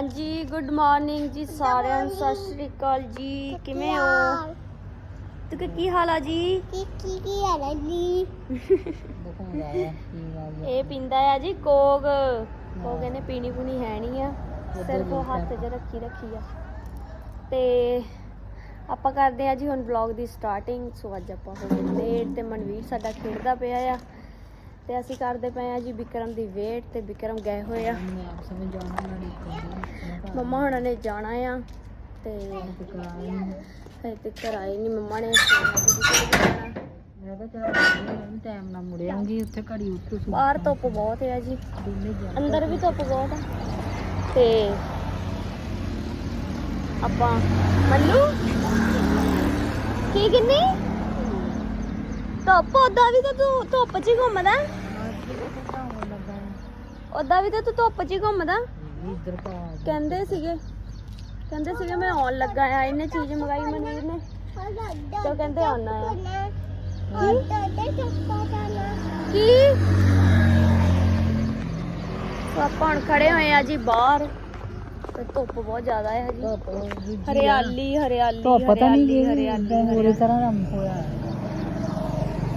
ਹਾਂਜੀ good morning ਜੀ ਸਾਰਿਆਂ ਨੂੰ। ਸਤਿ ਸ਼੍ਰੀ ਅਕਾਲ ਜੀ। ਕਿਵੇਂ ਹੋ? ਤੂੰ ਕਿ ਹਾਲ ਆ ਜੀ? ਕੀ ਕੀ ਕੀ ਹੈ ਜੀ? ਇਹ ਪੀਂਦਾ ਆ ਜੀ ਕੋਗ ਕੋਗ ਇਹਨੇ ਪੀਣੀ ਪੁਣੀ ਹੈ ਨਹੀਂ ਆ। ਸਿਰਫ ਉਹ ਹੱਥ 'ਚ ਰੱਖੀ ਰੱਖੀ ਆ। ਤੇ ਆਪਾਂ ਕਰਦੇ ਆ ਜੀ ਹੁਣ ਵਲੌਗ ਦੀ ਸਟਾਰਟਿੰਗ ਸੋ ਅੱਜ ਆਪਾਂ ਹੋ ਗਏ ਲੇਟ ਤੇ ਮਨਵੀਰ ਸਾਡਾ ਖੇਡਦਾ ਪਿਆ ਆ। ਤੇ ਅਸੀਂ ਕਰਦੇ ਪਏ ਆ ਜੀ ਵਿਕਰਮ ਦੀ ਵੇਟ ਤੇ ਵਿਕਰਮ ਗਏ ਹੋਏ ਆ। ਮੰਮਾ ਹੁਣਾਂ ਨੇ ਜਾਣਾ ਆ ਤੇ ਹਜੇ ਤੱਕ ਆਏ ਨਹੀਂ ਮੰਮਾ ਨੇ ਟਾਈਮ ਨਾਲ ਮੁੜਿਆਂਗੀ ਉੱਥੇ ਘੜੀ ਉੱਠ ਕੇ ਬਾਹਰ ਧੁੱਪ ਬਹੁਤ ਦੋਨੇ ਜਾ ਅੰਦਰ ਵੀ ਧੁੱਪ ਬਹੁਤ ਆ। ਤੇ ਆਪਾਂ ਮੰਨੂ? ਕੀ ਕਿੰਨੀ ਧੁੱਪ ਉਦਾਂ ਵੀ ਤਾਂ ਤੂੰ ਧੁੱਪ 'ਚ ਹੀ ਘੁੰਮਦਾ। ਉਦਾਂ ਵੀ ਤਾਂ ਤੂੰ ਧੁੱਪ 'ਚ ਹੀ ਘੁੰਮਦਾ। ਕਹਿੰਦੇ ਸੀਗੇ ਕਹਿੰਦੇ ਸੀਗੇ ਮੈਂ ਆਉਣ ਲੱਗਾ ਆ ਇਹਨੇ ਚੀਜ਼ ਮੰਗਾਈ ਮਨਵੀਰ ਨੇ। ਤੇ ਕਹਿੰਦੇ ਆਉਣਾ ਆ ਕੀ? ਆਪਾਂ ਹੁਣ ਖੜੇ ਹੋਏ ਆ ਜੀ ਬਾਹਰ। ਤੇ ਧੁੱਪ ਬਹੁਤ ਜ਼ਿਆਦਾ ਹੈ ਜੀ। ਹਰਿਆਲੀ ਹਰਿਆਲੀ ਧੁੱਪ ਪਤਾ ਨਹੀਂ ਹਰਿਆਲੀ, ਹੋਰ। ਤਰ੍ਹਾਂ ਦਾ ਹੋਇਆ।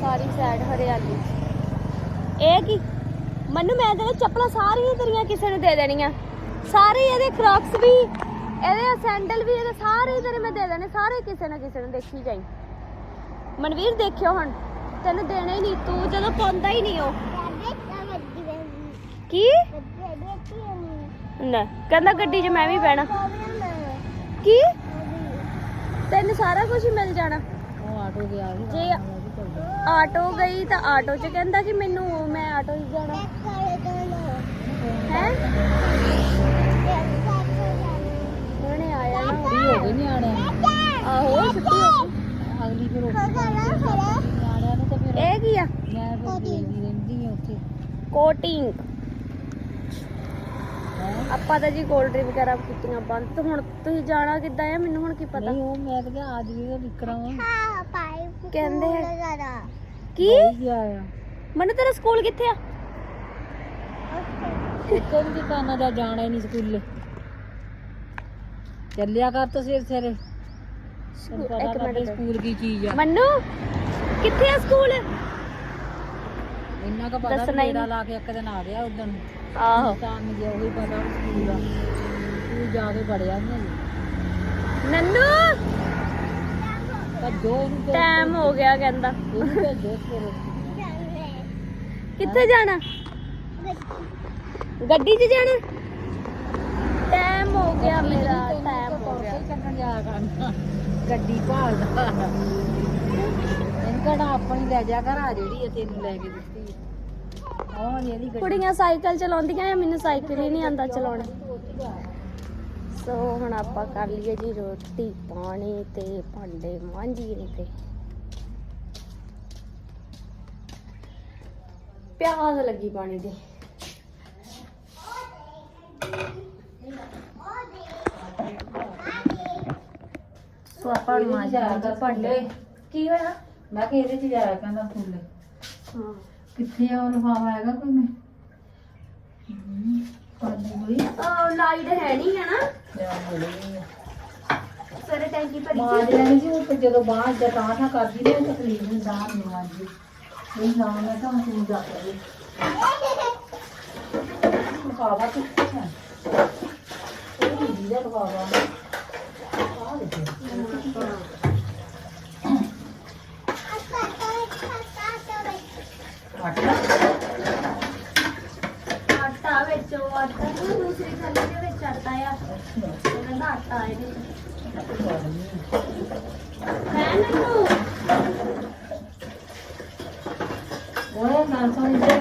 ਸਾਰੀ ਸਾਈਡ ਹਰਿਆਲੀ। ਇਹ ਕੀ? ਮੈਨੂੰ ਮੈਂ ਤੇਰੇ ਚੱਪਲਾਂ ਸਾਰੀਆਂ ਤੇਰੀਆਂ ਕਿਸੇ ਨੂੰ ਦੇ ਦੇਣੀਆਂ। ਸਾਰੇ ਇਹਦੇ ਕ੍ਰੌਕਸ ਵੀ ਇਹਦੇ ਸੈਂਡਲ ਵੀ ਇਹਦੇ ਸਾਰੇ ਤੇਰੇ ਮੈਂ ਦੇ ਦੇਣੇ ਸਾਰੇ ਕਿਸੇ ਨਾ ਕਿਸੇ ਨੂੰ ਦੇਖੀ ਜਾਈ। ਮਨਵੀਰ ਦੇਖਿਓ ਹੁਣ। ਤੈਨੂੰ ਦੇਣੇ ਹੀ ਨਹੀਂ ਤੂੰ ਜਦੋਂ ਪਾਉਂਦਾ ਹੀ ਨਹੀਂ ਉਹ। ਕੀ? ਨਾ ਕਹਿੰਦਾ ਗੱਡੀ 'ਚ ਮੈਂ ਵੀ ਬਹਿਣਾ। ਕੀ? ਤੈਨੂੰ ਸਾਰਾ ਕੁਝ ਹੀ ਮਿਲ ਜਾਣਾ। ਉਹ ਆਟੋ ਗਿਆ ਜੇ ਆਟੋ ਗਈ ਤਾਂ ਆਟੋ 'ਚ ਕਹਿੰਦਾ ਕਿ ਮੈਨੂੰ ਮੈਂ ਆਟੋ 'ਚ ਜਾਣਾ। ਹੈ? ਉਹਨੇ ਆਇਆ ਨਾ ਛੁੱਟੀ ਹੋ ਗਈ ਨਿਆਣਿਆਂ ਨੂੰ। ਆਹੋ ਛੁੱਟੀ ਹੋ ਗਈ। ਅਗਲੀ ਫਿਰ ਰੋਟੀ ਨਿਆਣਿਆਂ ਨੂੰ ਤਾਂ ਫਿਰ ਇਹ ਕੀ ਆ? ਮੈਂ ਫਿਰ ਦੇਖਦੀ ਰਹਿੰਦੀ ਹਾਂ ਉੱਥੇ। ਕੋਟਿੰਗ। ਹੈਂ? ਆਪਾਂ ਤਾਂ ਜੀ ਕੋਲਡ ਡਰਿੰਕ ਵਗੈਰਾ ਕੀਤੀਆਂ ਬੰਦ। ਤੇ ਹੁਣ ਤੁਸੀਂ ਜਾਣਾ ਕਿੱਦਾਂ ਆ? ਮੈਨੂੰ ਹੁਣ ਕੀ ਪਤਾ? ਨਹੀਂ ਉਹ ਮੈਂ ਤਾਂ ਕਿਹਾ ਅੱਜ ਵੀ ਉਹ ਵਿਕਰਮ ਕਹਿੰਦੇ ਕੀ? ਆ ਮੈਨੂੰ ਤੇਰਾ ਸਕੂਲ ਕਿੱਥੇ ਆ? ਇੱਥੇ ਵੀ ਦੁਕਾਨਾਂ ਦਾ ਜਾਣਾ ਹੀ ਨਹੀਂ ਸਕੂਲੇ। ਚੱਲਿਆ ਕਰ ਤੂੰ ਤੈਨੂੰ ਪਤਾ ਇੱਕ ਮਿੰਟ। ਸਕੂਲ ਕੀ ਚੀਜ਼ ਆ। ਮੰਨੂ ਕਿੱਥੇ ਆ ਸਕੂਲ? ਇੰਨਾ ਕੁ ਪਤਾ ਦੱਸਣਾ ਹੀ ਮੇਰਾ ਨਹੀਂ। ਲਾ ਕੇ ਇੱਕ ਦਿਨ ਆ ਗਿਆ ਉਦੋਂ ਆਹੋ। ਤਾਂ ਨਹੀਂ ਗਿਆ ਉਹੀ ਪਤਾ ਵੀ ਸਕੂਲ ਦਾ ਸਕੂਲ ਜਾ ਕੇ ਪੜਿਆ ਨਹੀਂ ਨੰਨੂ। ਟਾਈਮ ਹੋ ਗਿਆ ਕਹਿੰਦਾ। ਕਿੱਥੇ ਜਾਣਾ? ਗੱਡੀ 'ਚ ਜਾਣਾ? ਟਾਈਮ ਹੋ ਗਿਆ ਮੇਰਾ ਟਾਈਮ ਹੋ ਗਿਆ। ਚੱਕਣ ਜਾ ਕਰਨਾ ਗੱਡੀ ਭਾਲਦਾ। ਇਹਨੂੰ ਆਪਣੀ ਲੈ ਜਾ ਘਰ ਆ ਜਿਹੜੀ ਤੈਨੂੰ ਲੈ ਕੇ ਦਿੱਤੀ ਕੁੜੀਆਂ ਸਾਈਕਲ ਚਲਾਉਂਦੀਆਂ ਆ ਮੈਨੂੰ ਸਾਈਕਲ ਹੀ ਨਹੀਂ ਆਂਦਾ ਚਲਾਉਣਾ। ਸੋ ਹੁਣ ਆਪਾਂ ਕਰ ਲਈਏ ਜੀ ਰੋਟੀ ਪਾਣੀ ਤੇ ਭਾਂਡੇ ਮਾਂਜੀਏ ਤੇ। ਪਿਆਸ ਲੱਗੀ ਪਾਣੀ ਦੀ। ਸੋ ਆਪਾਂ ਹੁਣ ਜੀ ਭਾਂਡੇ। ਕੀ ਹੋਇਆ? ਮੈਂ ਕਿ ਇਹਦੇ ਚ ਜਾਇਆ ਕਹਿੰਦਾ ਫੁੱਲ। ਹਾਂ। ਕਿੱਥੇ ਆ ਉਹ ਲਿਫਾਫਾ ਹੈਗਾ ਕੋਈ? ਮੈਂ ਪਾਣੀ ਹੋਈ ਉਹ ਲਾਈਟ ਹੈ ਨਹੀਂ ਹੈ ਨਾ। ਸਵੇਰੇ ਟੈਂਕੀ ਭਰੀ ਮਾਰ ਲੈਣੀ ਸੀ ਉਹ ਤੇ ਜਦੋਂ ਬਾਹਰ ਜਾਂ ਤਾਂ ਨਾ ਕਰਦੀ ਤੇ ਤਕਲੀਫ ਹੁੰਦਾ ਨਹੀਂ ਆਂਦੀ ਨਹੀਂ ਨਾ ਮੈਂ ਤਾਂ ਤੂੰ ਜਾ ਕੇ ਮੁਕਾਵਾ ਹੈ ਉਹ ਦੀ ਦਾ ਮੁਕਾਵਾ ਆ ਦੇਖੋ। ਆਟਾ ਆਟਾ ਵਿੱਚ ਉਹ ਆਟਾ ਨਾ ਦੂਸਰੀ ਥੱਲੇ ਦੇ ਵਿੱਚ ਆਟਾ ਆ ਉਹ ਕਹਿੰਦਾ ਆਟਾ ਹੈ ਇਹਦੇ ਮੈਂ ਮੈਨੂੰ ਉਹ ਨਾ ਸਮਝੇ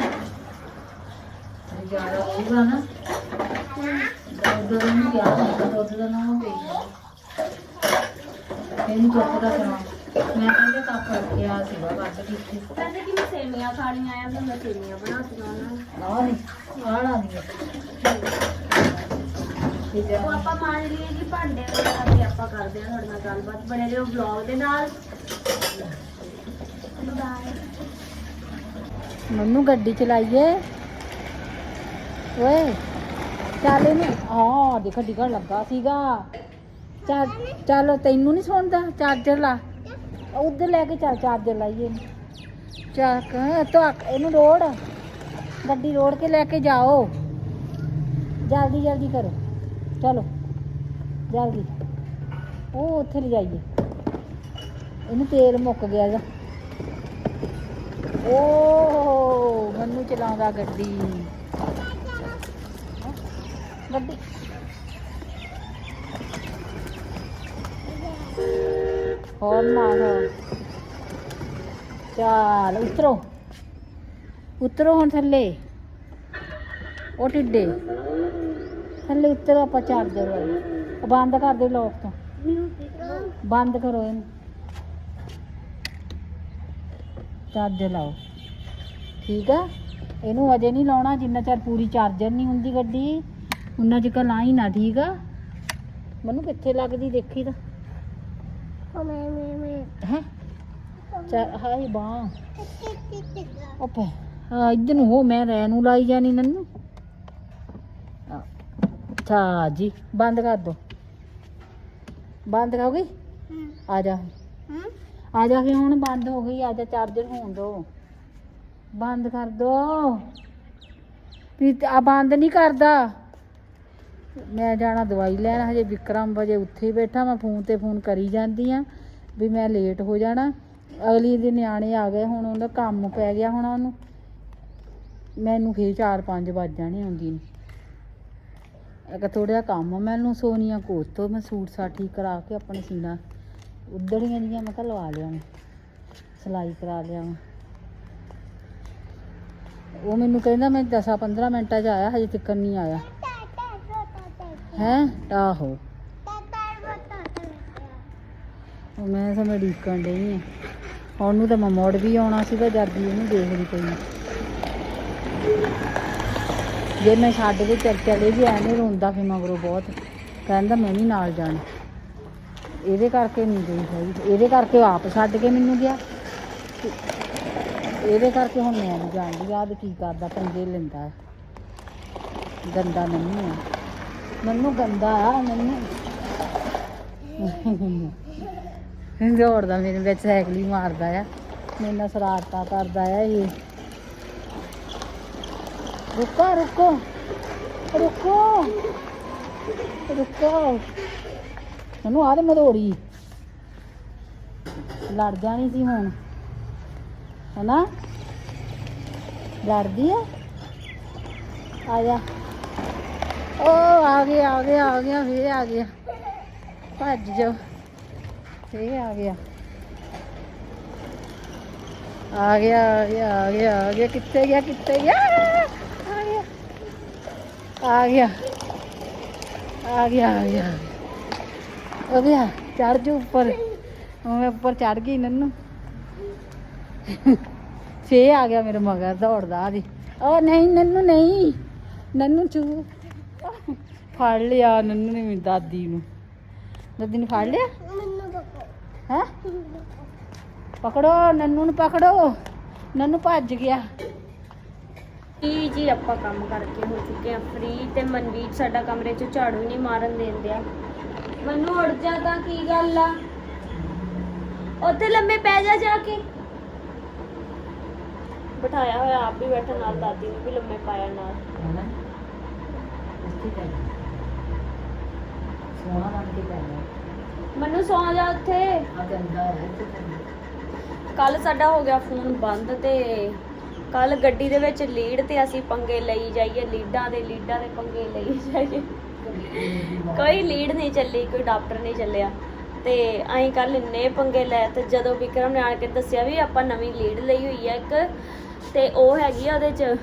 ਜ਼ਿਆਦਾ ਹੋਊਗਾ ਨਾ ਦੁੱਧ ਦਾ ਨਹੀਂ ਯਾਦ ਹੈ ਦੁੱਧ ਦਾ ਨਾਮ ਠੀਕ ਹੈ। ਉਹ ਆਪਾਂ ਮਾਰ ਲਈਏ ਜੀ ਭਾਂਡੇ ਵਗੈਰਾ ਤੇ ਆਪਾਂ ਕਰਦੇ ਆ ਤੁਹਾਡੇ ਨਾਲ ਗੱਲਬਾਤ, ਬਣੇ ਰਹੋ ਵਲੌਗ ਦੇ ਨਾਲ। ਮੰਨੂ ਗੱਡੀ ਚਲਾਈਏ। ਓਏ, ਚੱਲ ਇਹਨੂੰ। ਹਾਂ, ਦੇਖੋ ਡਿੱਗਣ ਲੱਗਾ ਸੀਗਾ। ਚੱਲ ਚੱਲ, ਤੈਨੂੰ ਨਹੀਂ ਸੁਣਦਾ ਚਾਰਜਰ ਲਾ। ਉਧਰ ਲੈ ਕੇ ਚੱਲ ਚਾਰਜਰ ਲਾਈਏ ਇਹਨੂੰ। ਚੱਕ ਤੱਕ ਇਹਨੂੰ ਰੋੜ। ਗੱਡੀ ਰੋੜ ਕੇ ਲੈ ਕੇ ਜਾਓ। ਜਲਦੀ ਜਲਦੀ ਕਰੋ। ਚਲੋ, ਜਲਦੀ। ਉਹ ਉੱਥੇ ਲੈ ਜਾਈਏ। ਇਹਨੂੰ ਤੇਲ ਮੁੱਕ ਗਿਆ ਇਹਦਾ ਓ ਮੈਨੂੰ ਚਲਾਉਂਦਾ ਗੱਡੀ। ਗੱਡੀ। ਹੋਰ ਮਾਰੋ ਚੱਲ, ਉਤਰੋ। ਉਤਰੋ ਹੁਣ ਥੱਲੇ। ਉਹ ਟਿੱਡੇ। ਥੱਲੇ ਉਤਰੋ ਆਪਾਂ ਚਾਰਜਰ ਵਾਲੇ। ਉਹ ਬੰਦ ਕਰ ਦੇ ਲੋਕ ਤੋਂ। ਬੰਦ ਕਰੋ ਇਹਨੂੰ। ਚਾਰਜਰ ਲਾਓ। ਠੀਕ ਆ? ਇਹਨੂੰ ਅਜੇ ਨਹੀਂ ਲਾਉਣਾ ਜਿੰਨਾ ਚਿਰ ਪੂਰੀ ਚਾਰਜਰ ਨਹੀਂ ਹੁੰਦੀ ਗੱਡੀ। ਉਹਨਾਂ ਚਿਰ ਲਾਈ ਨਾ ਠੀਕ ਆ? ਮੈਨੂੰ ਕਿੱਥੇ ਲੱਗਦੀ ਦੇਖੀ ਤਾਂ। ਮੈਂ ਮੈਂ ਮੈਂ ਹੈ? ਚਾ ਹਾਈ ਬਾਹ। ਓਪੇ। ਆ ਇਧਰ ਨੂੰ ਹੋ ਮੈਂ ਰਹਿ ਨੂੰ ਲਾਈ ਜਾਣੀ ਨੰਨੂ। ਅੱਛਾ ਜੀ ਬੰਦ ਕਰ ਦੋ। ਬੰਦ ਹੋ। ਗਈ ਆ ਜਾ। ਹਮ ਆ ਜਾ ਕੇ ਹੁਣ ਬੰਦ ਹੋ ਗਈ ਆ ਜਾ ਚਾਰਜਰ ਹੋਣ ਦੋ। ਬੰਦ ਕਰ ਦੋ। ਵੀ ਆ ਬੰਦ ਨਹੀਂ ਕਰਦਾ। ਮੈਂ ਜਾਣਾ ਦਵਾਈ ਲੈਣ ਹਜੇ ਵਿਕਰਮ ਵਜੇ ਉੱਥੇ ਹੀ ਬੈਠਾ ਮੈਂ ਫੋਨ ਤੇ ਫੋਨ ਕਰੀ ਜਾਂਦੀ ਆ ਵੀ ਮੈਂ ਲੇਟ ਹੋ ਜਾਣਾ। ਅਗਲੀ ਦੇ ਨਿਆਣੇ ਆ ਗਏ ਹੁਣ ਉਹਦਾ ਕੰਮ ਪੈ ਗਿਆ ਹੁਣ ਉਹਨੂੰ। ਮੈਨੂੰ ਫੇਰ 4-5 ਵੱਜ ਜਾਣੇ ਆਉਂਦੀ ਨੂੰ। ਇੱਕ ਥੋੜਾ ਕੰਮ ਆ ਮੈਨੂੰ ਸੋਨੀਆ ਕੋਟ ਤੋਂ ਮੈਂ ਸੂਟ ਸਾਟ ਠੀਕ ਕਰਾ ਕੇ ਆਪਣੇ ਸੀਨਾ ਉਧੜੀਆਂ ਦੀਆਂ ਮੈਂ ਕਿਹਾ ਲਵਾ ਲਿਆ ਸਿਲਾਈ ਕਰਾ ਲਿਆ ਉਹ ਮੈਨੂੰ ਕਹਿੰਦਾ ਮੈਂ 10-15 ਮਿੰਟਾਂ 'ਚ ਆਇਆ, ਹਜੇ ਤੱਕ ਨਹੀਂ ਆਇਆ। ਹੈ? ਆਹੋ। ਉਹ ਮੈਂ ਸਮੇਂ ਡੀਕਣ ਡਈ ਆ। ਉਹਨੂੰ ਤਾਂ ਮੈਂ ਮੋੜ ਵੀ ਆਉਣਾ ਸੀਗਾ, ਜੱਦੀ ਉਹਨੂੰ ਦੇਖਦੀ ਪਈ ਜੇ ਮੈਂ ਛੱਡ ਕੇ ਚੱਲ ਚਲੇ ਵੀ ਐਵੇਂ ਰੋਂਦਾ ਫਿਰ ਮਗਰੋਂ ਬਹੁਤ। ਕਹਿੰਦਾ ਮੈਂ ਵੀ ਨਾਲ ਜਾਣਾ। ਇਹਦੇ ਕਰਕੇ ਨਹੀਂ ਗਈ ਹੈਗੀ। ਇਹਦੇ ਕਰਕੇ ਉਹ ਆਪ ਛੱਡ ਕੇ ਮੈਨੂੰ ਗਿਆ। ਇਹਦੇ ਕਰਕੇ ਹੁਣ ਮੈਂ ਨਹੀਂ ਜਾਣਦੀ ਆਹ ਕੀ ਕਰਦਾ, ਪੰਗੇ ਲੈਂਦਾ ਗੰਦਾ ਨਹੀਂ ਆ। ਮੈਨੂੰ ਗੰਦਾ ਆ ਮੈਨੂੰ ਦੌੜਦਾ ਮੇਰੇ ਵਿੱਚ ਸਾਈਕਲ ਹੀ ਮਾਰਦਾ ਆ। ਮੇਰੇ ਨਾਲ ਸ਼ਰਾਰਤਾਂ ਕਰਦਾ ਆ ਇਹ। ਰੁਕੋ ਰੁਕੋ। ਰੁਕੋ। ਰੁਕੋ। ਮੈਨੂੰ ਆ ਤੇ ਲੜ ਜਾਣੀ ਸੀ ਹੁਣ। ਹੈਨਾ? ਲੜਦੀ ਆ? ਆ ਜਾ। ਓ, ਆ ਗਿਆ ਆ ਗਿਆ ਆ ਗਿਆ, ਫੇਰ ਆ ਗਿਆ। ਭੱਜ ਜਾ ਫੇਰ ਆ ਗਿਆ। ਆ ਗਿਆ ਆ ਗਿਆ ਆ ਗਿਆ ਆ ਗਿਆ। ਕਿੱਥੇ ਗਿਆ ਕਿੱਥੇ ਗਿਆ? ਆ ਗਿਆ। ਆ ਗਿਆ ਆ ਗਿਆ। ਹੋ ਗਿਆ ਚੜ ਜਾ ਉੱਪਰ। ਮੈਂ ਉੱਪਰ ਚੜ ਗਈ ਨੰਨੂ। ਫੇ ਆ ਗਿਆ ਮੇਰੇ ਮਗਰ ਦੌੜਦਾ ਆ ਜੀ ਓ ਨਹੀਂ, ਨੰਨੂ ਨਹੀਂ। ਨੰਨੂ ਚੂ ਫੜ ਲਿਆ ਨੰਨੂ ਨੇ ਮੇਰੀ ਦਾਦੀ ਨੂੰ। ਦਾਦੀ ਨੇ ਫੜ ਲਿਆ? ਮੈਨੂੰ ਹੈ? ਪਕੜੋ, ਨੰਨੂ ਨੂੰ ਪਕੜੋ। ਨੰਨੂ ਭੱਜ ਗਿਆ। ਜੀ ਜੀ ਆਪਾਂ ਕੰਮ ਕਰਕੇ ਹੋ ਚੁੱਕੇ ਆ ਫ੍ਰੀ ਤੇ ਮਨਵੀਰ ਸਾਡਾ ਕਮਰੇ 'ਚ ਝਾੜੂ ਨਹੀਂ ਮਾਰਨ ਦੇਂਦਿਆ ਮੈਨੂੰ ਉੜ ਜਾ ਤਾਂ ਕੀ ਗੱਲ ਆ? ਉੱਥੇ ਲੰਮੇ ਪੈ ਜਾ ਜਾ ਕੇ। ਬਿਠਾਇਆ ਹੋਇਆ ਆਪ ਵੀ ਬੈਠਾ ਨਾਲ ਦਾਦੀ ਨੂੰ ਵੀ ਲੰਮੇ ਪਾਇਆ ਨਾਲ। ਹੈਨਾ? ਉਸਤੀ ਕਰ ਸੋਹਣਾ ਬਣ ਕੇ ਪੈਣਾ ਮੈਨੂੰ ਸੌ ਜਾ ਉੱਥੇ। ਆ ਗੰਦਾ ਹੈ ਤੇ ਕੱਲ ਸਾਡਾ ਹੋ ਗਿਆ ਫੋਨ ਬੰਦ ਤੇ ਕੱਲ ਗੱਡੀ ਦੇ ਵਿੱਚ ਲੀਡ ਤੇ ਅਸੀਂ ਪੰਗੇ ਲਈ ਜਾਈਏ, ਲੀਡਾਂ ਦੇ ਲੀਡਾਂ ਦੇ ਪੰਗੇ ਲਈ ਜਾਈਏ। ਕੋਈ ਲੀਡ ਨਹੀਂ ਚੱਲੀ, ਕੋਈ ਡਾਕਟਰ ਨਹੀਂ ਚੱਲਿਆ। ਤੇ ਅਸੀਂ ਕੱਲ ਇੰਨੇ ਪੰਗੇ ਲਏ ਤੇ ਜਦੋਂ ਵਿਕਰਮ ਨੇ ਆਣ ਕੇ ਦੱਸਿਆ ਵੀ ਆਪਾਂ ਨਵੀਂ ਲੀਡ ਲਈ ਹੋਈ ਆ ਇੱਕ, ਤੇ ਉਹ ਹੈਗੀ ਆ ਉਹਦੇ ਚ,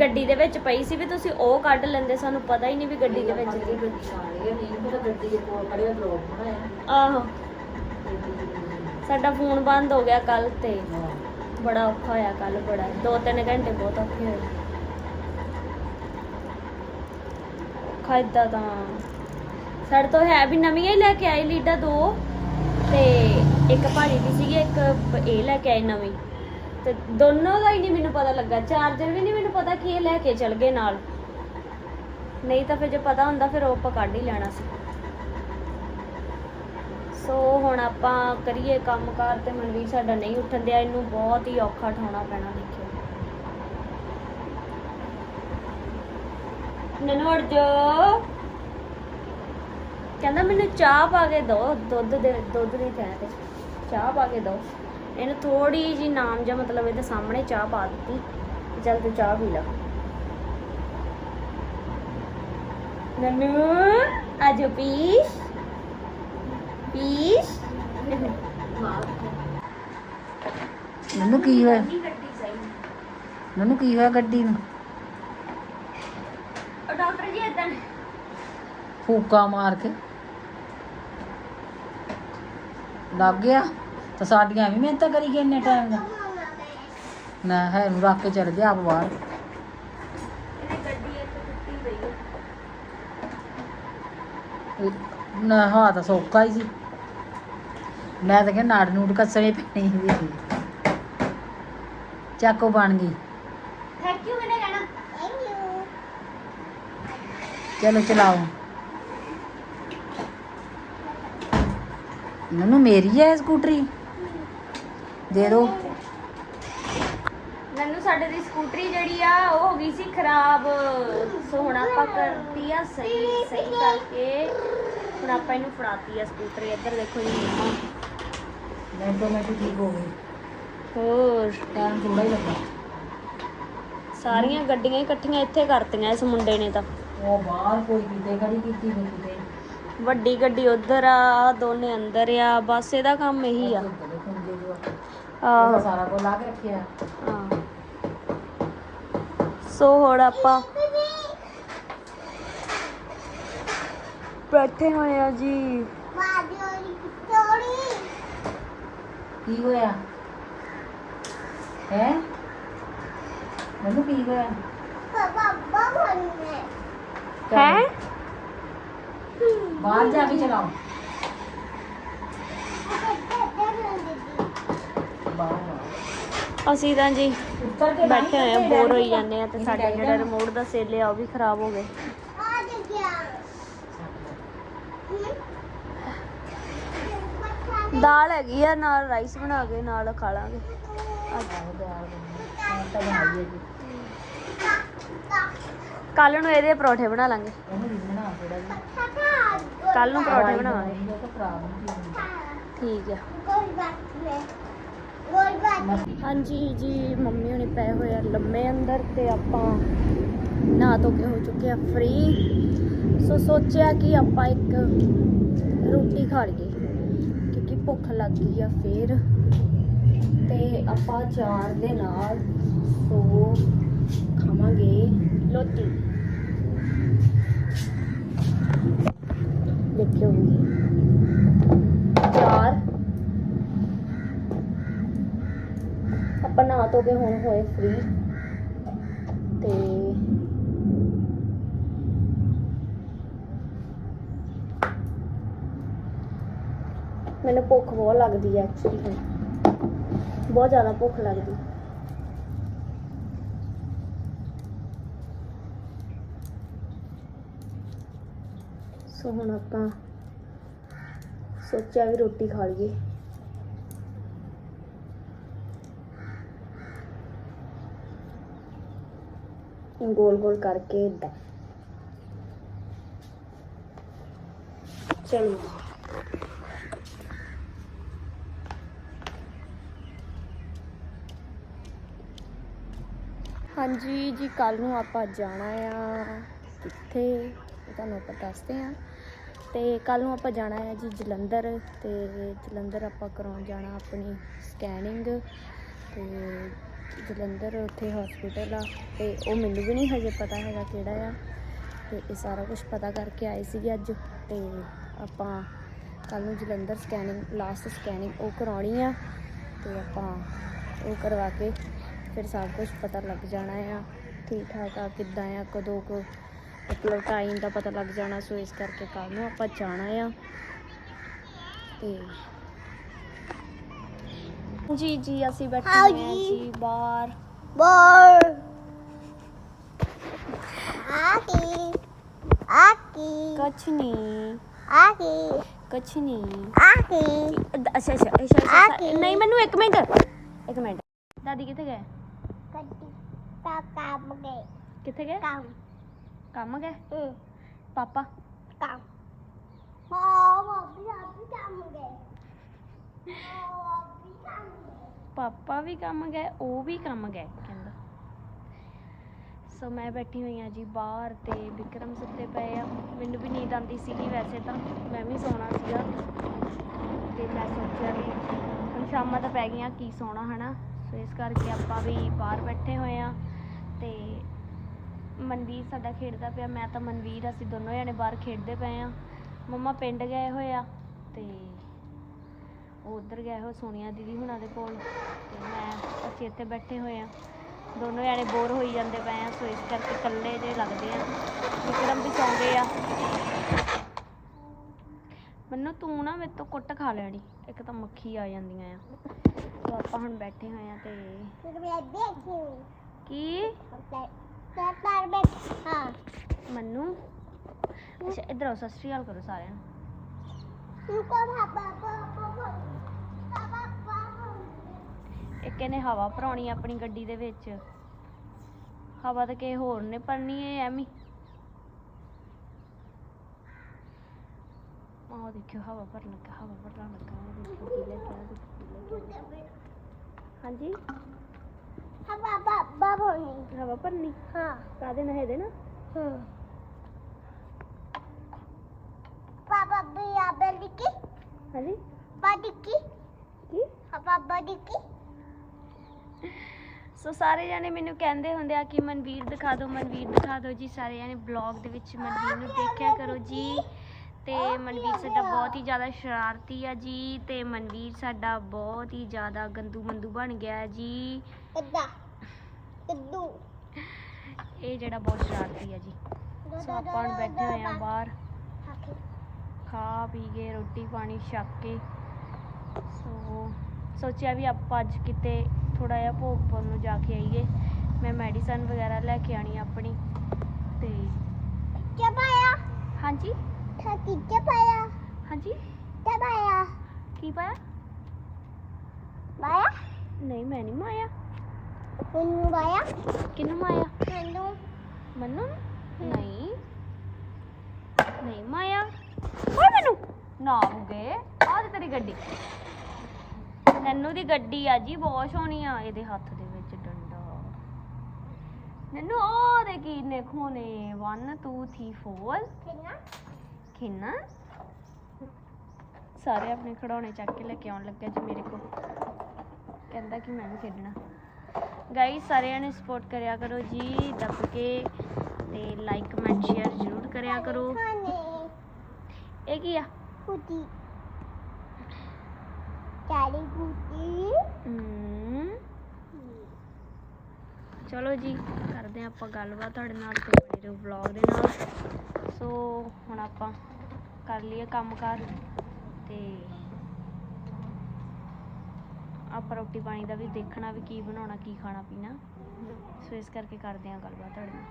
ਗੱਡੀ ਦੇ ਵਿੱਚ ਪਈ ਸੀ ਵੀ ਤੁਸੀਂ ਉਹ ਕੱਢ ਲੈਂਦੇ, ਸਾਨੂੰ ਪਤਾ ਹੀ ਨਹੀਂ ਵੀ ਗੱਡੀ ਦੇ ਵਿੱਚ ਗੱਡੀ ਆ। ਰਹੀ ਹੈ ਨਹੀਂ ਪਤਾ ਗੱਡੀ ਦੇ ਕੋਲ ਖੜਿਆ ਬਲੌਗ ਬਣਾਇਆ ਆਹੋ। ਸਾਡਾ ਫੋਨ ਬੰਦ ਹੋ ਗਿਆ ਕੱਲ ਤੇ। ਬੜਾ ਔਖਾ ਹੋਇਆ ਕੱਲ ਬੜਾ। ਦੋ ਤਿੰਨ ਘੰਟੇ ਬਹੁਤ ਔਖੇ ਹੋਏ। ਔਖਾ ਏਦਾਂ ਤਾਂ। ਸਾਡੇ ਤੋਂ ਹੈ ਵੀ ਨਵੀਆਂ ਹੀ ਲੈ ਕੇ ਆਏ ਲੀਡਾ ਦੋ, ਤੇ ਇੱਕ ਭਾਜੀ ਦੀ ਸੀਗੀ, ਇੱਕ ਇਹ ਲੈ ਕੇ ਆਏ ਨਵੀਂ। ਤੇ ਦੋਨੋਂ ਦਾ ਹੀ ਨਹੀਂ ਮੈਨੂੰ ਪਤਾ ਲੱਗਾ। ਚਾਰਜਰ ਵੀ ਨਹੀਂ ਮੈਨੂੰ ਪਤਾ ਕਿ ਇਹ ਲੈ ਕੇ ਚਲ ਗਏ ਨਾਲ। ਨਹੀਂ ਤਾਂ ਫਿਰ ਜੇ ਪਤਾ ਹੁੰਦਾ, ਫਿਰ ਉਹ ਆਪਾਂ ਕੱਢ ਹੀ ਲੈਣਾ ਸੀ। ਸੋ ਹੁਣ ਆਪਾਂ ਕਰੀਏ ਕੰਮਕਾਰ ਤੇ ਮਨਵੀਰ ਸਾਡਾ ਨਹੀਂ ਉੱਠਣ ਦਿਆ, ਇਹਨੂੰ ਬਹੁਤ ਹੀ ਔਖਾ ਉਠਾਉਣਾ ਪੈਣਾ, ਦੇਖਿਓ। ਨਨੂ ਅੜ ਕਹਿੰਦਾ ਮੈਨੂੰ ਚਾਹ ਪਾ ਕੇ ਦਿਓ ਦੁੱਧ ਦੇ, ਦੁੱਧ ਦੀ ਥਾਂ ਤੇ। ਚਾਹ ਪਾ ਕੇ ਦਿਓ ਇਹਨੂੰ ਥੋੜੀ ਜੀ ਨਾਮ ਜਾਂ ਮਤਲਬ ਇਹਦੇ ਸਾਹਮਣੇ ਚਾਹ ਪਾ ਦਿੱਤੀ। ਚੱਲ ਤੂੰ ਚਾਹ ਪੀ ਲੈ। ਨਨੂ, ਆਜੋ ਪੀਸ਼ ਪੀਸ਼ ਮੈਨੂੰ ਕੀ ਹੋਇਆ? ਮੈਨੂੰ ਕੀ ਹੋਇਆ ਗੱਡੀ ਨੂੰ? ਉਹ ਡਾਕਟਰ ਜੀ ਇਦਾਂ ਫੂਕਾ ਮਾਰ ਕੇ। ਲੱਗ ਗਿਆ? ਤਾਂ ਸਾਡੀਆਂ ਵੀ ਮਿਹਨਤਾਂ ਕਰੀ ਗਏ ਇੰਨੇ ਟਾਈਮ ਦਾ। ਨਾ ਹੈ ਨੂੰ ਰੱਖ ਕੇ ਚਲ ਗਿਆ ਆਪ ਬਾਹਰ। ਨਾ ਹਾਂ ਤਾਂ ਸੌਖਾ ਹੀ ਸੀ। ਮੈਂ ਤਾਂ ਕਿਹਾ ਨਾੜ ਨੂੜ ਕੱਸਣੇ ਪੈਣੇ ਸੀ ਚਾਕੋ ਬਣ ਗਈ। ਥੈਂਕ ਯੂ ਮੈਨੇ ਕਹਿਣਾ। Thank you. ਚਲੋ ਚਲਾਓ। ਮੈਨੂੰ ਮੇਰੀ ਹੈ ਸਕੂਟਰੀ? ਦੇ ਦੋ। ਮੈਨੂੰ ਸਾਡੇ ਦੀ ਸਕੂਟਰੀ ਜਿਹੜੀ ਆ ਉਹ ਹੋ ਗਈ ਸੀ ਖਰਾਬ। ਸੋ ਹੁਣ ਆਪਾਂ ਕਰਤੀ ਆ ਸਹੀ ਸਹੀ ਕਰਕੇ। ਹੁਣ ਆਪਾਂ ਇਹਨੂੰ ਫੜਾਤੀ ਆ ਸਕੂਟਰੀ। ਇੱਧਰ ਦੇਖੋ ਜੀ। ਮੰਮਾ ਮਿੰਟੋ ਮਿੰਟ ਠੀਕ ਹੋ ਗਈ ਹੋਰ ਟਾਈਮ ਥੋੜਾ ਹੀ ਲੱਗਾ। ਸਾਰੀਆਂ ਗੱਡੀਆਂ ਹੀ ਇਕੱਠੀਆਂ ਇੱਥੇ ਕਰਤੀਆਂ ਇਸ ਮੁੰਡੇ ਨੇ ਤਾਂ। ਉਹ ਬਾਹਰ ਕੋਈ ਕਿਤੇ ਖੜੀ ਕੀਤੀ ਕੋਈ ਕਿਤੇ। ਵੱਡੀ ਗੱਡੀ ਉਧਰ ਆ ਦੋਨੇ ਅੰਦਰ ਆ ਬਸ ਇਹਦਾ ਕੰਮ ਇਹੀ ਆ। ਕਦੇ ਖੁੰਝੇ ਜੋ ਆਹੋ। ਉਹਦਾ ਸਾਰਾ ਕੁਝ ਲਾ ਕੇ ਰੱਖਿਆ। ਹਾਂ। ਸੋ ਹੁਣ ਆਪਾਂ ਬੈਠੇ ਹੋਏ ਆ ਜੀ। ਕੀ ਹੋਇਆ ਹੈ ਮੈਨੂੰ ਕੀ ਹੋਇਆ Papa, ne. ਹੈ ਬਾਹਰ ਜਾ। ਕੇ ਚਲਾਓ ਅਸੀਂ ਤਾਂ ਜੀ ਬੈਠੇ ਹੋਏ ਆ ਬੋਰ ਹੋਈ ਜਾਂਦੇ ਆ ਤੇ ਸਾਡੇ ਜਿਹੜਾ ਰਿਮੋਟ ਦਾ ਸੇਲੇ ਆ ਉਹ ਵੀ ਖਰਾਬ ਹੋ ਗਏ ਦਾਲ ਹੈਗੀ ਆ, ਨਾਲ ਰਾਈਸ ਬਣਾ ਕੇ, ਨਾਲ ਖਾ ਲਾਂਗੇ ਤਾਂ ਕੱਲ ਨੂੰ ਇਹਦੇ ਪਰੌਠੇ ਬਣਾ ਲਾਂਗੇ। ਉਹਨੂੰ ਕੱਲ ਨੂੰ ਪਰੌਠੇ ਬਣਾਵਾਂਗੇ। ਠੀਕ ਆ। ਹਾਂਜੀ ਜੀ, ਮੰਮੀ ਹੁਣੀ ਪਏ ਹੋਏ ਆ ਲੰਮੇ ਅੰਦਰ ਤੇ ਆਪਾਂ ਨਾ ਧੋ ਕੇ ਹੋ ਚੁੱਕੇ ਆ ਫ੍ਰੀ ਸੋ ਸੋਚਿਆ ਕਿ ਆਪਾਂ ਇੱਕ ਰੋਟੀ ਖਾ ਲਈਏ। ਭੁੱਖ ਲੱਗ ਗਈ ਆ ਫੇਰ। ਤੇ ਆਪਾਂ ਚਾਰ ਦੇ ਨਾਲ ਸੋ ਖਾਵਾਂਗੇ ਲੋਟੀ ਦੇਖਿਓ ਚਾਰ। ਆਪਾਂ ਨਹਾ ਧੋ ਕੇ ਹੁਣ ਹੋਏ ਫ੍ਰੀ ਤੇ ਮੈਨੂੰ ਭੁੱਖ ਬਹੁਤ ਲੱਗਦੀ ਹੈ ਐਕਚੁਅਲੀ ਬਹੁਤ ਜ਼ਿਆਦਾ ਭੁੱਖ ਲੱਗਦੀ। ਸੋ ਹੁਣ ਆਪਾਂ ਸੋਚਿਆ ਵੀ ਰੋਟੀ ਖਾ ਲਈਏ। ਗੋਲ ਗੋਲ ਕਰਕੇ ਏਦਾਂ। ਚਲੋ ਹਾਂਜੀ ਜੀ ਕੱਲ ਨੂੰ ਆਪਾਂ ਜਾਣਾ ਆ ਕਿੱਥੇ ਇਹ ਤੁਹਾਨੂੰ ਆਪਾਂ ਦੱਸਦੇ ਆ ਤੇ ਕੱਲ ਨੂੰ ਆਪਾਂ ਜਾਣਾ ਆ ਜੀ ਜਲੰਧਰ, ਤੇ ਜਲੰਧਰ ਆਪਾਂ ਕਰਾਉਣ ਜਾਣਾ ਆਪਣੀ ਸਕੈਨਿੰਗ ਤੇ ਜਲੰਧਰ ਉੱਥੇ ਹਸਪੀਟਲ ਆ, ਤੇ ਉਹ ਮੈਨੂੰ ਵੀ ਨਹੀਂ ਹਜੇ ਪਤਾ ਹੈਗਾ ਕਿਹੜਾ ਆ। ਤੇ ਇਹ ਸਾਰਾ ਕੁਝ ਪਤਾ ਕਰਕੇ ਆਏ ਸੀਗੇ ਅੱਜ, ਤੇ ਆਪਾਂ ਕੱਲ ਨੂੰ ਜਲੰਧਰ ਸਕੈਨਿੰਗ ਲਾਸਟ ਸਕੈਨਿੰਗ ਉਹ ਕਰਾਉਣੀ ਆ। ਤੇ ਆਪਾਂ ਉਹ ਕਰਵਾ ਕੇ ਫਿਰ ਸਭ ਕੁਝ ਪਤਾ ਲੱਗ ਜਾਣਾ ਆ ਠੀਕ ਠਾਕ ਆ ਕਿੱਦਾਂ ਆ ਕਦੋਂ ਕੁ ਮਤਲਬ ਟਾਈਮ ਦਾ ਪਤਾ ਲੱਗ ਜਾਣਾ ਸੋ ਇਸ ਕਰਕੇ ਕੱਲ ਨੂੰ ਆਪਾਂ ਜਾਣਾ ਆ। ਤੇ ਜੀ ਜੀ ਅਸੀਂ ਬੈਠੇ ਆ ਜੀ ਬਾਹਰ। Ball. Happy. ਆਕੀ। ਕੁਛ ਨਹੀਂ ਆਕੀ। ਕੁਛ ਨਹੀਂ ਆਕੀ। ਅੱਛਾ ਅੱਛਾ ਅੱਛਾ। ਆਕੀ। ਨਹੀਂ ਮੈਨੂੰ ਇੱਕ ਮਿੰਟ ਇੱਕ ਮਿੰਟ। ਦਾਦੀ ਕਿੱਥੇ ਗਏ? ਕਾ ਕੰਮ ਗਏ ਕਿੱਥੇ ਗਏ ਕੰਮ ਕੰਮ ਗਏ ਹੂੰ ਪਾਪਾ ਕੰਮ ਹਾਂ ਬਾਬੀ ਆਪ ਕੰਮ ਗਏ ਹਾਂ ਬਾਬੀ ਕੰਮ ਗਏ ਪਾਪਾ ਵੀ ਕੰਮ ਗਏ ਉਹ ਵੀ ਕੰਮ ਗਏ ਕਹਿੰਦਾ ਸੋ ਮੈਂ ਬੈਠੀ ਹੋਈ ਆ ਜੀ ਬਾਹਰ ਤੇ ਵਿਕਰਮ ਸੁੱਤੇ ਪਏ ਆ। ਮੈਨੂੰ ਵੀ ਨੀਂਦ ਆਉਂਦੀ ਸੀਗੀ ਵੈਸੇ ਤਾਂ। ਮੈਂ ਵੀ ਸੌਣਾ ਸੀਗਾ। ਤੇ ਮੈਂ ਸੋਚਿਆ ਵੀ ਹੁਣ ਸ਼ਾਮਾਂ ਤਾਂ ਪੈ ਗਈਆਂ ਕੀ ਸੌਣਾ ਹਨਾ? ਸੋ ਇਸ ਕਰਕੇ ਆਪਾਂ ਵੀ ਬਾਹਰ ਬੈਠੇ ਹੋਏ ਆ। ਤੇ ਮਨਵੀਰ ਸਾਡਾ ਖੇਡਦਾ ਪਿਆ, ਮੈਂ ਤਾਂ ਮਨਵੀਰ, ਅਸੀਂ ਦੋਨੋਂ ਜਣੇ ਬਾਹਰ ਖੇਡਦੇ ਪਏ ਆ ਮੰਮਾ ਪਿੰਡ ਗਏ ਹੋਏ ਆ ਤੇ ਉਹ ਉਧਰ ਗਏ ਹੋ ਸੋਨੀਆ ਦੀਦੀ ਹੁਣਾਂ ਦੇ ਕੋਲ। ਤੇ ਮੈਂ, ਅਸੀਂ ਇੱਥੇ ਬੈਠੇ ਹੋਏ ਆ ਦੋਨੋਂ ਜਾਣੇ ਬੋਰ ਹੋਈ ਜਾਂਦੇ ਪਏ ਆ ਸੋ ਇਸ ਕਰਕੇ ਇਕੱਲੇ ਜੇ ਲੱਗਦੇ ਆ। ਵਿਕਰਮ ਵੀ ਸੌਂ ਗਏ ਆ। ਮੈਨੂੰ, ਤੂੰ ਨਾ ਮੇਰੇ ਤੋਂ ਕੁੱਟ ਖਾ ਲੈਣੀ। ਇੱਕ ਤਾਂ ਮੱਖੀ ਆ ਜਾਂਦੀਆਂ ਆ। ਸੋ ਆਪਾਂ ਹੁਣ ਬੈਠੇ ਹੋਏ ਆ ਤੇ ਫਿਰ ਮੈਂ ਪਰ ਮੈਂ ਮੰਨੂ? ਅੱਛਾ ਇਧਰ ਆਓ ਸਤਿ ਸ਼੍ਰੀ ਅਕਾਲ ਕਰੋ ਸਾਰਿਆਂ ਨੂੰ। ਤੂੰ ਕੋ ਪਾਪਾ ਪਾਪਾ ਪਾਪਾ ਇੱਕ ਇਹਨੇ ਹਵਾ ਭਰਾਉਣੀ ਆ ਆਪਣੀ ਗੱਡੀ ਦੇ ਵਿੱਚ। ਹਵਾ ਤਾਂ ਕਿਸੇ ਹੋਰ ਨੇ ਭਰਨੀ ਹੈ ਐਵੇਂ ਆਹ ਦੇਖਿਓ ਹਵਾ ਭਰਨ ਲੱਗਾ ਹਵਾ ਭਰਨ ਲੱਗਾ ਆਹ ਦੇਖੋ ਕੀ ਲੈ ਕੇ ਆਇਆ, ਦੇਖੋ ਕੀ ਲੈ ਕੇ ਆਇਆ। ਹਾਂਜੀ? ਹਾਂ ਪਾਪਾ ਬਾਬਾ ਨਹੀਂ ਹਵਾ ਭਰਨੀ? ਹਾਂ। ਕਾਦੇ ਨਾਲ ਇਹਦੇ ਨਾ। ਹਾਂ। ਪਾਪਾ ਵੀ ਆ ਬਲਿਕੀ ਹਾਂਜੀ। ਬਾਦਿਕੀ ਕੀ? ਹਾਂ ਪਾਪਾ ਦਿਕੀ ਸੋ ਸਾਰੇ ਜਾਣੇ ਮੈਨੂੰ ਕਹਿੰਦੇ ਹੁੰਦੇ ਆ ਕਿ ਮਨਵੀਰ ਦਿਖਾ ਦਿਓ ਮਨਵੀਰ ਦਿਖਾ ਦਿਓ ਜੀ। ਸਾਰੇ ਜਾਣੇ ਬਲੌਗ ਦੇ ਵਿੱਚ ਮਨਵੀਰ ਨੂੰ ਦੇਖਿਆ ਕਰੋ ਜੀ। ਤੇ ਮਨਵੀਰ ਸਾਡਾ ਬਹੁਤ ਹੀ ਜ਼ਿਆਦਾ ਸ਼ਰਾਰਤੀ ਆ ਜੀ। ਤੇ ਮਨਵੀਰ ਸਾਡਾ ਬਹੁਤ ਹੀ ਜ਼ਿਆਦਾ ਗੰਦੂ ਮੰਦੂ ਬਣ ਗਿਆ ਹੈ ਜੀ। ਕਿੱਦਾਂ? ਕਿੱਦੂ। ਇਹ ਜਿਹੜਾ ਬਹੁਤ ਸ਼ਰਾਰਤੀ ਆ ਜੀ। ਸੋ ਆਪਾਂ ਹੁਣ ਬੈਠੇ ਹੋਏ ਆ ਬਾਹਰ। ਖਾ ਪੀ ਕੇ ਰੋਟੀ ਪਾਣੀ ਛੱਕ ਕੇ। ਸੋ ਸੋਚਿਆ ਵੀ ਆਪਾਂ ਅੱਜ ਕਿਤੇ ਥੋੜਾ ਜਿਹਾ ਭੋਗਪੁਰ ਨੂੰ ਜਾ ਕੇ ਆਈਏ। ਮੈਂ ਮੈਡੀਸਨ ਵਗੈਰਾ ਲੈ ਕੇ ਆਣੀ ਆਪਣੀ। ਤੇ ਕੀ ਪਾਇਆ। ਹਾਂਜੀ? ਠਾਕੀ ਕੀ ਪਾਇਆ। ਹਾਂਜੀ? ਕੀ ਪਾਇਆ। ਕੀ ਪਾਇਆ? ਪਾਇਆ ਨਹੀਂ ਮੈਂ ਨਹੀਂ ਮਾਇਆ। ਮੈਨੂੰ ਪਾਇਆ ਕਿਹਨੂੰ ਮਾਇਆ ਮੈਨੂੰ। ਮੰਨੂ? ਨੂੰ? ਨਹੀਂ। ਨਹੀਂ ਮਾਇਆ। ਓਏ ਮੈਨੂੰ ਨਾ ਬੁਗੇ ਆਹ ਤੇ ਤੇਰੀ ਗੱਡੀ। ਨੰਨੂ ਦੀ ਗੱਡੀ ਆ ਜੀ ਬਹੁਤ ਸੋਹਣੀ ਆ ਇਹਦੇ ਹੱਥ ਦੇ ਵਿੱਚ ਡੰਡਾ। ਨੰਨੂ ਉਹ ਦੇ ਕੀ ਨੇ ਖੋਨੇ 1 2 3 4 ਕਿੰਨਾ ਖਿੰਨਾ। ਸਾਰੇ ਆਪਣੇ ਖਿਡੌਣੇ ਚੱਕ ਕੇ ਲੈ ਕੇ ਆਉਣ ਲੱਗਾ ਜੀ ਮੇਰੇ ਕੋਲ। ਕਹਿੰਦਾ ਕਿ ਮੈਂ ਵੀ ਖੇਡਣਾ। ਗਾਈਸ ਸਾਰਿਆਂ ਨੇ ਸਪੋਰਟ ਕਰਿਆ ਕਰੋ ਜੀ ਦੱਬ ਕੇ ਤੇ ਲਾਈਕ ਕਮੈਂਟ ਸ਼ੇਅਰ ਜ਼ਰੂਰ ਕਰਿਆ ਕਰੋ। ਇਹ ਕੀ ਆ? ਕੁੱਤੀ। ਚਾਲੀ ਕੁੱਤੀ। ਚਲੋ ਜੀ ਕਰਦੇ ਆਪਾਂ ਗੱਲਬਾਤ ਤੁਹਾਡੇ ਨਾਲ ਤੇ ਬਣੇ ਰਹੋ ਵਲੌਗ ਦੇ ਨਾਲ। ਸੋ ਹੁਣ ਆਪਾਂ ਕਰ ਲਈਏ ਕੰਮਕਾਰ ਤੇ ਆਪਾਂ ਰੋਟੀ ਪਾਣੀ ਦਾ ਵੀ ਦੇਖਣਾ ਵੀ ਕੀ ਬਣਾਉਣਾ ਕੀ ਖਾਣਾ ਪੀਣਾ। ਸੋ ਇਸ ਕਰਕੇ ਕਰਦੇ ਹਾਂ ਗੱਲਬਾਤ ਤੁਹਾਡੇ ਨਾਲ।